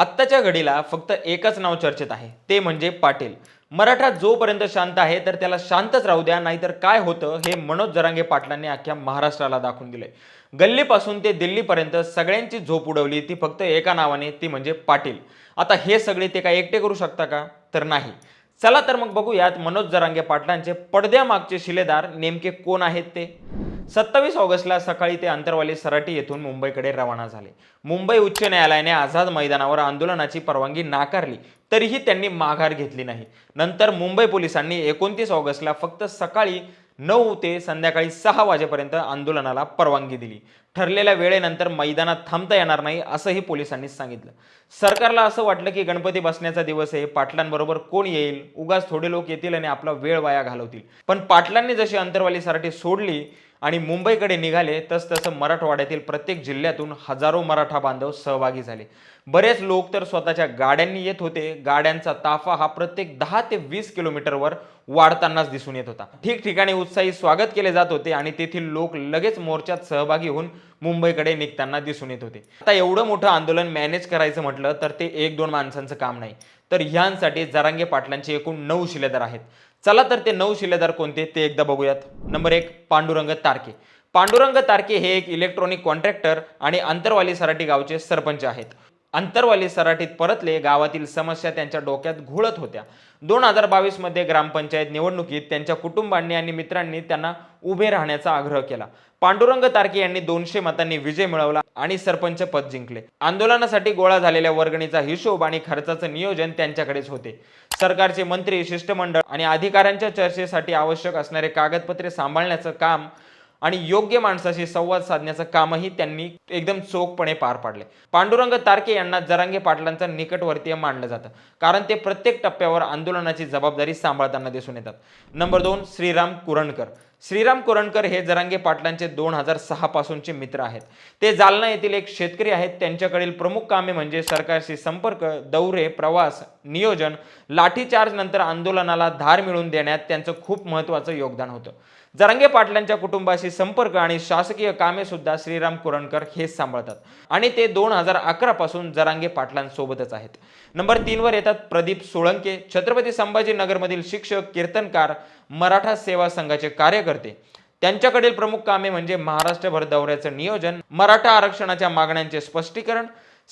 आत्ताच्या घडीला फक्त एकच नाव चर्चेत आहे ते म्हणजे पाटील. मराठा जोपर्यंत शांत आहे तर त्याला शांतच राहू द्या नाहीतर काय होतं हे मनोज जरांगे पाटलांनी अख्ख्या महाराष्ट्राला दाखवून दिलंय. गल्लीपासून ते दिल्लीपर्यंत सगळ्यांची झोप उडवली ती फक्त एका नावाने ती म्हणजे पाटील. आता हे सगळे ते काय एकटे करू शकता का? तर नाही. चला तर मग बघूयात मनोज जरांगे पाटलांचे पडद्यामागचे शिलेदार नेमके कोण आहेत ते? सत्तावीस ऑगस्टला सकाळी ते अंतरवाली सराटी येथून मुंबईकडे रवाना झाले. मुंबई उच्च न्यायालयाने आझाद मैदानावर आंदोलनाची परवानगी नाकारली तरीही त्यांनी माघार घेतली नाही. नंतर मुंबई पोलिसांनी एकोणतीस ऑगस्टला फक्त सकाळी नऊ ते संध्याकाळी सहा वाजेपर्यंत आंदोलनाला परवानगी दिली. ठरलेल्या वेळेनंतर मैदानात थांबता येणार नाही असंही पोलिसांनी सांगितलं. सरकारला असं वाटलं की गणपती बसण्याचा दिवस आहे पाटलांबरोबर कोण येईल? उगाच थोडे लोक येतील आणि आपला वेळ वाया घालवतील. पण पाटलांनी जशी अंतरवाली सराटी सोडली आणि मुंबईकडे निघाले तस तसं मराठवाड्यातील प्रत्येक जिल्ह्यातून हजारो मराठा बांधव सहभागी झाले. बरेच लोक तर स्वतःच्या गाड्यांनी येत होते. गाड्यांचा ताफा हा प्रत्येक दहा ते वीस किलोमीटरवर वाढतानाच दिसून येत होता. ठिकठिकाणी उत्साही स्वागत केले जात होते आणि तेथील लोक लगेच मोर्चात सहभागी होऊन मुंबईकडे निघताना दिसून येत होते. आता एवढं मोठं आंदोलन मॅनेज करायचं म्हटलं तर ते एक दोन माणसांचं काम नाही. तर ह्यांसाठी जरांगे पाटलांचे एकूण नऊ शिलेदार आहेत. चला तर ते नऊ शिलेदार कोणते ते एकदा बघूयात. नंबर एक पांडुरंग तारके. पांडुरंग तारके हे एक इलेक्ट्रॉनिक कॉन्ट्रॅक्टर आणि अंतरवाली सराटी गावचे सरपंच आहेत. अंतरवाली सराटीत परतले गावातील समस्या त्यांच्या डोक्यात घोळत होत्या. दोन हजार बावीसमध्ये ग्रामपंचायत निवडणुकीत त्यांच्या कुटुंबांनी आणि मित्रांनी त्यांना उभे राहण्याचा आग्रह केला. पांडुरंग तारके यांनी दोनशे मतांनी विजय मिळवला आणि सरपंच पद जिंकले. आंदोलनासाठी गोळा झालेल्या वर्गणीचा हिशोब आणि खर्चाचं नियोजन त्यांच्याकडेच होते. सरकारचे मंत्री शिष्टमंडळ आणि अधिकाऱ्यांच्या चर्चेसाठी आवश्यक असणारे कागदपत्रे सांभाळण्याचं काम आणि योग्य माणसाशी संवाद साधण्याचं कामही त्यांनी एकदम चोखपणे पार पाडले. पांडुरंग तारके यांना जरांगे पाटलांचा निकटवर्तीय मानलं जातं. कारण ते प्रत्येक टप्प्यावर आंदोलनाची जबाबदारी सांभाळताना दिसून येतात. नंबर दोन श्रीराम कुरणकर. श्रीराम कुरणकर हे जरांगे पाटलांचे दोन हजार सहा पासूनचे मित्र आहेत. ते जालना येथील एक शेतकरी आहेत. त्यांच्याकडील प्रमुख कामे म्हणजे सरकारशी संपर्क दौरे प्रवास नियोजन लाठीचार्ज नंतर आंदोलनाला धार मिळवून देण्यात त्यांचं खूप महत्त्वाचं योगदान होतं. जरांगे पाटलांच्या कुटुंबाशी संपर्क आणि शासकीय कामे सुद्धा श्रीराम कुरणकर हे सांभाळतात. आणि ते दोन हजार अकरा पासून जरांगे पाटलांसोबतच आहेत. नंबर तीन वर येतात प्रदीप सोळंके छत्रपती संभाजीनगरमधील शिक्षक कीर्तनकार मराठा सेवा संघाचे कार्यकर्ते. त्यांच्याकडील प्रमुख कामे म्हणजे महाराष्ट्रभर दौऱ्याचं नियोजन मराठा आरक्षणाच्या मागण्यांचे स्पष्टीकरण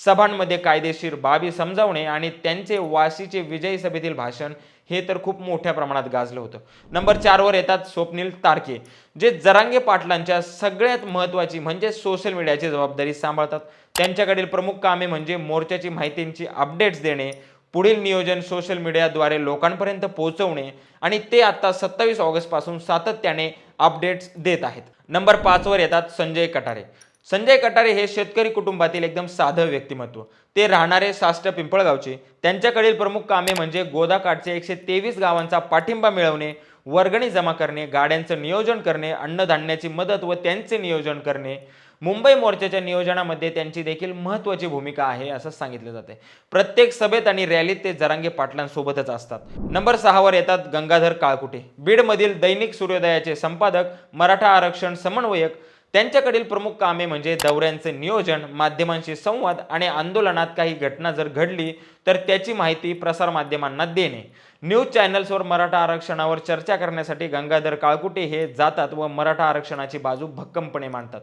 सभांमध्ये कायदेशीर बाबी समजावणे आणि त्यांचे वाशीचे विजयी सभेतील भाषण हे तर खूप मोठ्या प्रमाणात गाजलं होतं. नंबर चारवर येतात स्वप्नील तारके जे जरांगे पाटलांच्या सगळ्यात महत्त्वाची म्हणजे सोशल मीडियाची जबाबदारी सांभाळतात. त्यांच्याकडील प्रमुख कामे म्हणजे मोर्चाची माहितींची अपडेट्स देणे पुढील नियोजन सोशल मीडियाद्वारे लोकांपर्यंत पोहोचवणे आणि ते आता सत्तावीस ऑगस्टपासून सातत्याने अपडेट्स देत आहेत. नंबर पाचवर येतात संजय कटारे संजय कटारे हे शेतकरी कुटुंबातील एकदम साधं व्यक्तिमत्व. ते राहणारे साष्ट पिंपळगावचे. त्यांच्याकडील प्रमुख कामे म्हणजे गोदाकाठचे एकशे तेवीस गावांचा पाठिंबा मिळवणे वर्गणी जमा करणे गाड्यांचं नियोजन करणे अन्नधान्याची मदत व त्यांचे नियोजन करणे. मुंबई मोर्चाच्या नियोजनामध्ये त्यांची देखील महत्त्वाची भूमिका आहे असं सांगितलं जाते प्रत्येक सभेत आणि रॅलीत ते जरांगे पाटलांसोबतच असतात. नंबर सहावर येतात गंगाधर काळकुटे. बीडमधील दैनिक सूर्योदयाचे संपादक मराठा आरक्षण समन्वयक त्यांच्याकडील प्रमुख कामे म्हणजे दौऱ्यांचे नियोजन माध्यमांशी संवाद आणि आंदोलनात काही घटना जर घडली तर त्याची माहिती प्रसारमाध्यमांना देणे. न्यूज चॅनल्सवर मराठा आरक्षणावर चर्चा करण्यासाठी गंगाधर काळकुटे हे जातात व मराठा आरक्षणाची बाजू भक्कमपणे मांडतात.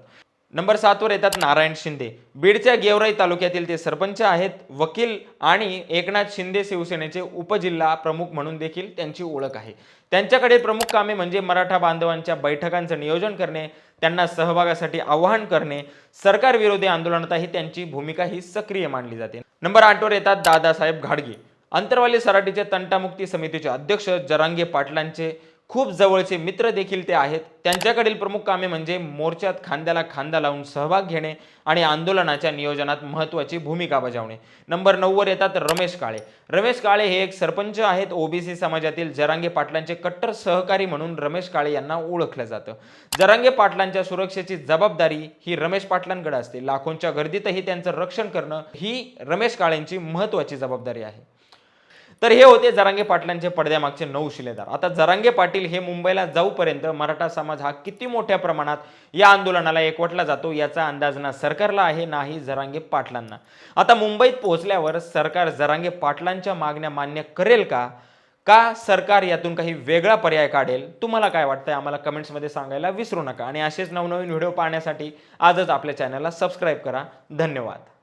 नंबर सातवर येतात नारायण शिंदे. बीडच्या गेवराई तालुक्यातील ते सरपंच आहेत वकील आणि एकनाथ शिंदे शिवसेनेचे उपजिल्हा प्रमुख म्हणून देखील त्यांची ओळख आहे. त्यांच्याकडे प्रमुख कामे म्हणजे मराठा बांधवांच्या बैठकांचं नियोजन करणे त्यांना सहभागासाठी आवाहन करणे सरकार विरोधी आंदोलनातही त्यांची भूमिका ही सक्रिय मानली जाते. नंबर आठवर येतात दादासाहेब घाडगे. अंतरवाली सराटीचे तंटामुक्ती समितीचे अध्यक्ष जरांगे पाटलांचे खूप जवळचे मित्र देखील ते आहेत. त्यांच्याकडील प्रमुख कामे म्हणजे मोर्चात खांद्याला खांदा लावून सहभाग घेणे आणि आंदोलनाच्या नियोजनात महत्त्वाची भूमिका बजावणे. नंबर नऊवर येतात रमेश काळे. रमेश काळे हे एक सरपंच आहेत. ओबीसी समाजातील जरांगे पाटलांचे कट्टर सहकारी म्हणून रमेश काळे यांना ओळखलं जातं. जरांगे पाटलांच्या सुरक्षेची जबाबदारी ही रमेश पाटलांकडे असते. लाखोंच्या गर्दीतही त्यांचं रक्षण करणं ही रमेश काळेंची महत्त्वाची जबाबदारी आहे. तर हे होते जरांगे पाटलांचे पडद्यामागचे नऊ शिलेदार. आता जरांगे पाटील हे मुंबईला जाऊपर्यंत मराठा समाज हा किती मोठ्या प्रमाणात या आंदोलनाला एकवटला जातो याचा अंदाज ना सरकारला आहे नाही जरांगे पाटलांना. आता मुंबईत पोहोचल्यावर सरकार जरांगे पाटलांच्या मागण्या मान्य करेल का? का सरकार यातून काही वेगळा पर्याय काढेल? तुम्हाला काय वाटतं आम्हाला कमेंट्समध्ये सांगायला विसरू नका. आणि असेच नवनवीन व्हिडिओ पाहण्यासाठी आजच आपल्या चॅनलला सबस्क्राईब करा. धन्यवाद.